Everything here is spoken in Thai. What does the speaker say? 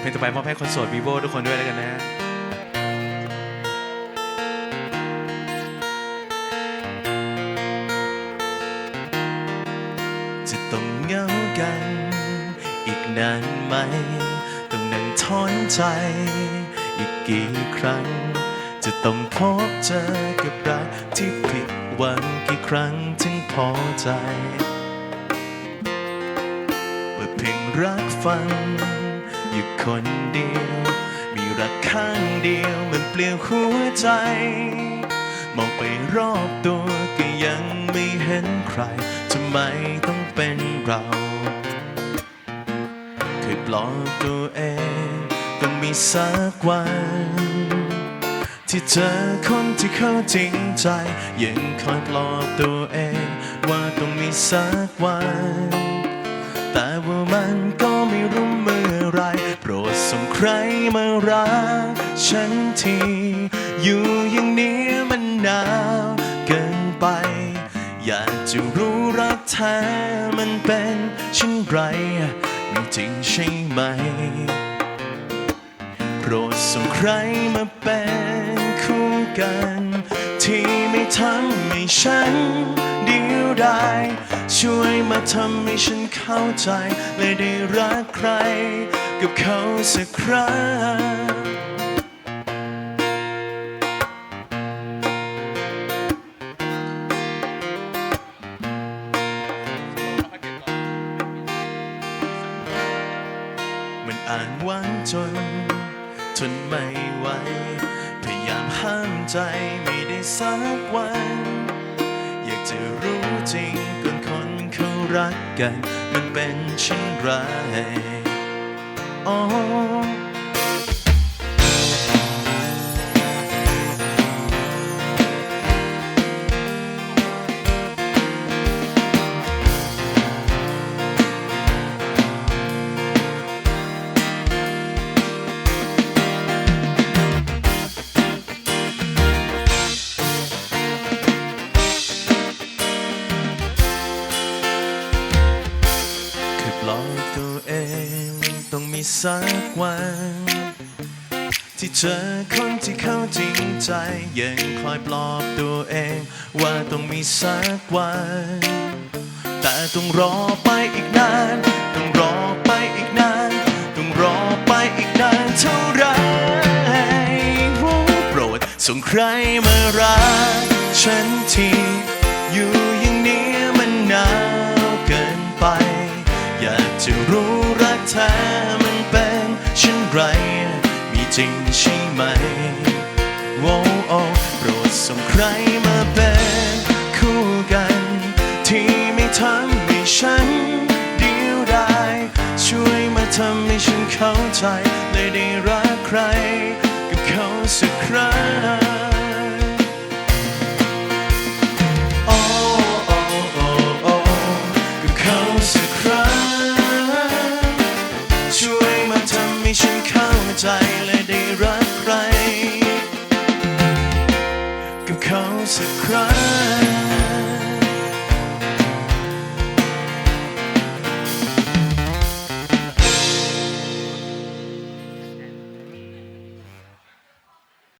เพลงต่อไปมอบให้คนโสดวีโวทุกคนด้วยแล้วกันนะจะต้องเหงากัน อีกนานไหม ต้องนั่งทอนใจ อีกกี่ครั้ง จะต้องพบเจอกับรักที่ผิดหวังกี่ครั้งถึงพอใจเปิดเพลงรักฟัง อยู่คนเดียว มีรักข้างเดียวมันเปลี่ยวหัวใจ มองไปรอบตัวก็ยังไม่เห็นใครทำไมต้องเป็นเราเคยปลอบตัวเองต้องมีสักวัน ที่เจอคนที่เข้าจริงใจ ยังคอยปลอบตัวเอง ว่าต้องมีสักวัน แต่ว่ามันก็ ใครมารักฉันที อยู่อย่างนี้มันหนาวเกินไป อยากจะรู้รักแท้มันเป็นเช่นไรมีจริงใช่ไหม โปรดส่งใครมาเป็นคู่กัน ที่ไม่ทำให้ฉันเดียวดาย ช่วยมาทำให้ฉันเข้าใจ และได้รักใคร กับเขาสักครั้งมันอ่านหวานจน ทนไม่ไหวพยายามห้ามใจไม่ได้สักวัน อยากจะรู้จริง รักกันมันเป็นเช่นไรอ๋อ สักวัน ที่เจอคนที่เข้าจริงใจ ยังคอยปลอบตัวเอง ว่าต้องมีสักวัน แต่ต้องรอไปอีกนาน ต้องรอไปอีกนาน ต้องรอไปอีกนานเท่าไรโปรดส่งใครมารักฉันที มันเป็นเช่นไร มีจริงใช่ไหมโว้โอโปรดส่งใครมาเป็นคู่กัน ที่ไม่ทำให้ฉันเดียวดายช่วยมาทำให้ฉันเข้าใจ ใครกับเขาสักครั้ง